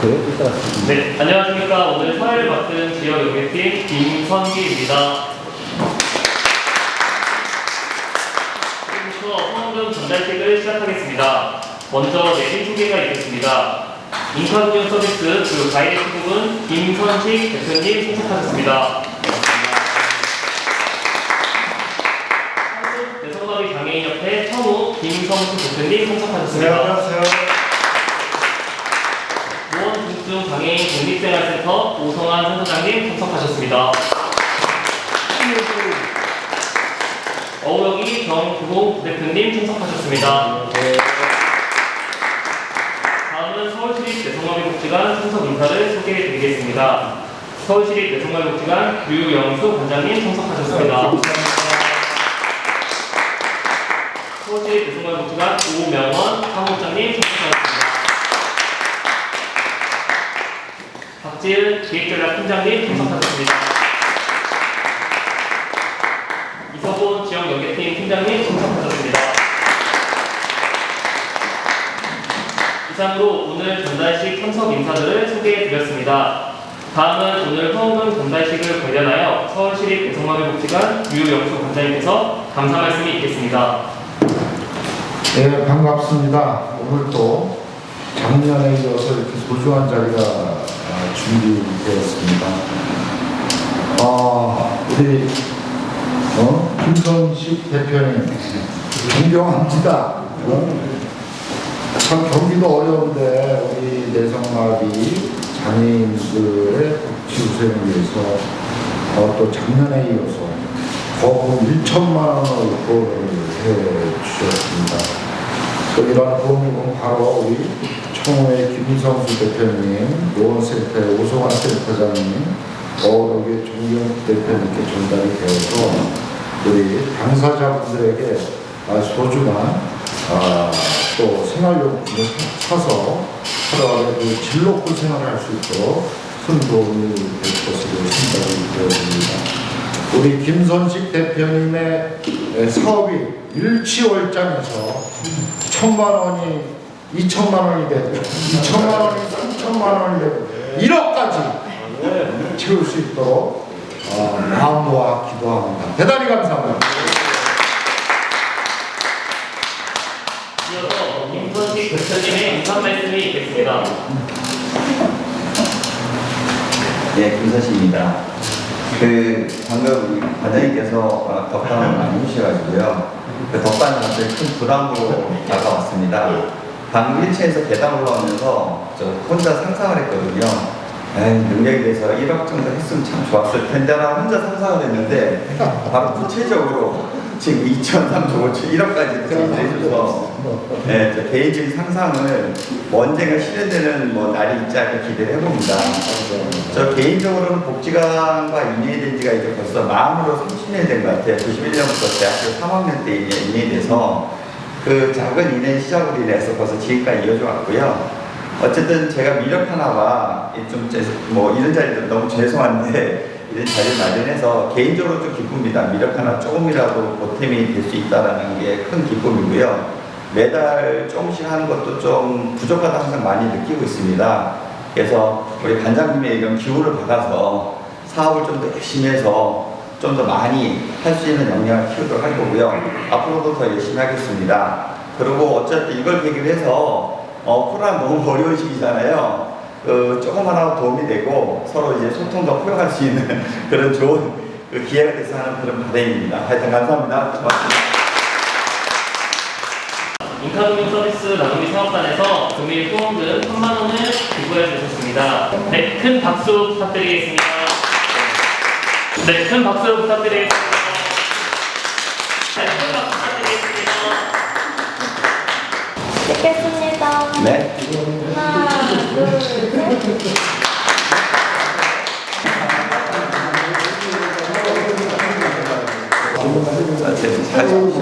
쓰기. 네, 안녕하십니까. 오늘 사회를 맡은 지역 연계팀 김선기입니다. 지금부터 성금 전달식을 시작하겠습니다. 먼저 내신 소개가 있겠습니다. 인카운팅 서비스 그 가이드 부분 김선식 대표님 소속하셨습니다. 한국 대성마비 장애인협회 천우 김성수 대표님 소속하셨습니다. 노원중증 장애인 국립생활센터 오성환 센터장님 참석하셨습니다. 어우여기 정규호 대표님 참석하셨습니다. 다음은 서울시립 대성마비복지관 참석 인사를 소개해 드리겠습니다. 서울시립 대성마비복지관 류영수 관장님 참석하셨습니다. 서울시립 대성마비복지관 오명원 사무장님 참석하셨습니다. 박지은 기획전략 팀장님 참석하셨습니다. 이서본 지역 연계팀 팀장님 참석하셨습니다. 이상으로 오늘 전달식 참석 인사들을 소개해드렸습니다. 다음은 오늘 후원금 전달식을 관련하여 서울시립 대성마비복지관 유영수 관장님께서 감사 말씀이 있겠습니다. 네, 반갑습니다. 오늘 또 작년에 이어서 이렇게 소중한 자리가 아, 준비되었습니다. 아, 우리 어? 김선식 대표님 존경합니다. 어? 참 경기도 어려운데 우리 내성마비 장애인들의 우선을 위해서 어, 또 작년에 이어서 거금 1천만 원을 후원을 해 주셨습니다. 또 이러한 후원금은 바로 우리 청호의 김성수 대표님, 노원센터의 오성환 센터장님, 어록의 종경 대표님께 전달이 되어서 우리 당사자분들에게 아, 소중한 아, 또 생활용품을 사서 하루하루 그 질록고 생활할 수 있도록 큰 도움이 될 것으로 생각이 되어집니다. 우리 김선식 대표님의 사업이 일치월장에서 천만 원이 이천만 원이 되고 이천만 원이 삼천만 원이 되고 1억까지 채울 수 있도록 어, 마음과 기도합니다. 대단히 감사합니다. 네, 김서식입니다. 그 방금 과장님께서 워낙 덕담을 많이 해주셔가지고요. 그 덕담이 갑자기 큰 부담으로 다가왔습니다. 방금 1층에서 계단 올라오면서 저 혼자 상상을 했거든요. 에이, 능력에 대해서 1억 정도 했으면 참 좋았을 텐데라고 혼자 상상을 했는데 바로 구체적으로 지금 2천, 3천, 5천, 1억까지 해주셔서 네, 저 개인적인 상상을 언젠가 실현되는 뭐 날이 있지 않을까 기대를 해봅니다. 저 개인적으로는 복지관과 인연된 지가 이제 벌써 마음으로 30년이 된것 같아요. 91년부터 대학교 3학년 때 인연- 인연이 돼서 그 작은 인연 시작으로 인해서 벌써 지금까지 이어져 왔고요. 어쨌든 제가 미력 하나와 좀뭐 이런 자리들 너무 죄송한데 이런 자리를 마련해서 개인적으로 좀 기쁩니다. 미력 하나 조금이라도 보탬이 될 수 있다라는 게 큰 기쁨이고요. 매달 조금씩 하는 것도 좀 부족하다 항상 많이 느끼고 있습니다. 그래서 우리 관장님의 이런 기운을 받아서 사업을 좀 더 열심히 해서 좀 더 많이 할 수 있는 역량을 키우도록 할 거고요. 앞으로도 더 열심히 하겠습니다. 그리고 어쨌든 이걸 계기로 해서 어, 코로나 너무 어려운 시기잖아요. 그 조금하나도 도움이 되고 서로 이제 소통도 풀어갈 수 있는 그런 좋은 그 기회가 돼서 하는 그런 바람입니다. 하여튼 감사합니다. 고맙습니다. 인카동용 서비스 나눔이 사업단에서 금일 후원금 3만 원을 기부해 주셨습니다. 네, 큰 박수 부탁드리겠습니다. 네, 큰 박수 부탁드리겠습니다. 네, 큰 박수 부탁드리겠습니다. 찍겠습니다. 네. 하나, 둘, 셋. 아, 제 사진